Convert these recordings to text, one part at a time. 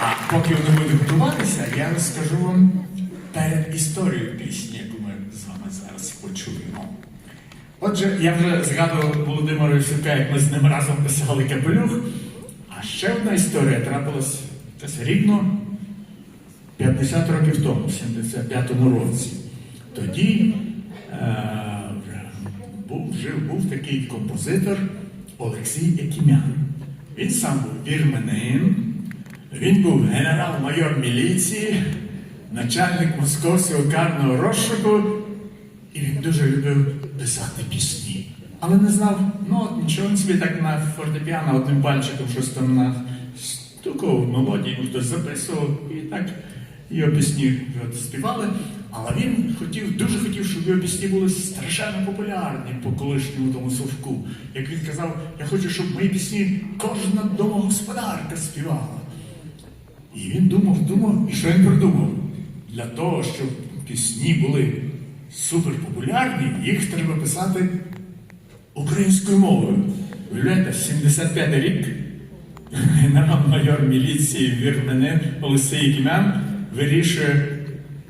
А поки вони будуть готуватися, я розкажу вам перед історією пісні, яку ми з вами зараз почуємо. Отже, я вже згадував Володимира Івсюка, як ми з ним разом писали капелюх. А ще одна історія трапилась десь рівно 50 років тому, в 75-му році. Тоді е, був, жив, був такий композитор Олексій Якімян. Він сам був вірменин, він був генерал-майор міліції, начальник московського карного розшуку, і він дуже любив писати пісні. Але не знав, ну от нічого він собі так на фортепіано одним пальчиком щось там на стукав мелодії, ну, хтось записував і так його пісні от співали. Але він хотів, дуже хотів, щоб його пісні були страшенно популярні по колишньому тому совку. Як він казав, я хочу, щоб мої пісні кожна домогосподарка співала. І він думав, думав, і що він придумав? Для того, щоб пісні були суперпопулярні, їх треба писати українською мовою. Уявляєте, 75 рік генерал-майор міліції Вірменин Олексій Кімян вирішує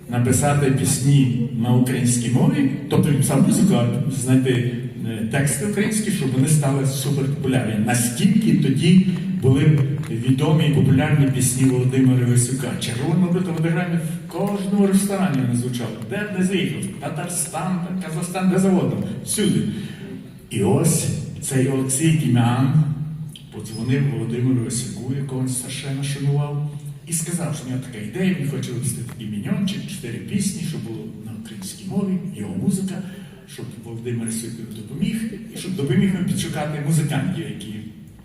написати пісні на українській мові, тобто він писав музику, а знайти е, тексти українські, щоб вони стали суперпопулярні. Наскільки тоді були відомі і популярні пісні Володимира Висюка. Червона бита водограмі в кожному ресторані вони звучали. Де б не з'їхав? Татарстан, Казахстан, де заводом, всюди. І ось цей Олексій Кімян подзвонив Володимиру Висюку, якого він страшенно шанував, і сказав, що в нього така ідея, він хоче випустити такий міньончик, чотири пісні, щоб було на українській мові, його музика, щоб Володимир Висюк допоміг, і щоб допоміг нам підшукати музикантів, які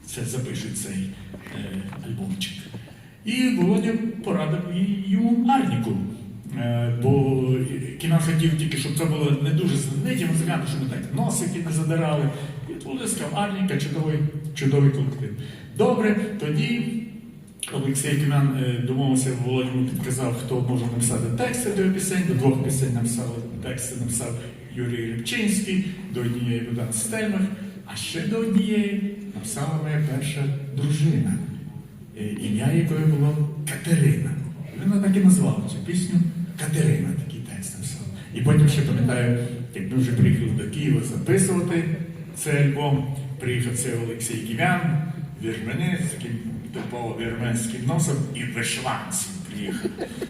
це запишуть цей е, альбомчик. І Володя порадив йому Арніку. Е, бо кіно хотів тільки, щоб це було не дуже знамениті музиканти, щоб ми так носики не задирали. І Володя сказав, Арніка, чудовий, чудовий колектив. Добре, тоді Олексій Кімян е, домовився, Володя йому підказав, хто може написати тексти до пісень. До двох пісень написали тексти, написав Юрій Рибчинський, до однієї Богдан Стельмах, а ще до однієї написала моя перша дружина, е, ім'я якої було Катерина. Вона так і назвала цю пісню Катерина, такий текст написала. І потім ще пам'ятаю, як ми вже приїхали до Києва записувати цей альбом, приїхав цей Олексій Ківян, вірменець, з таким типово вірменським носом і в вишиванці приїхав.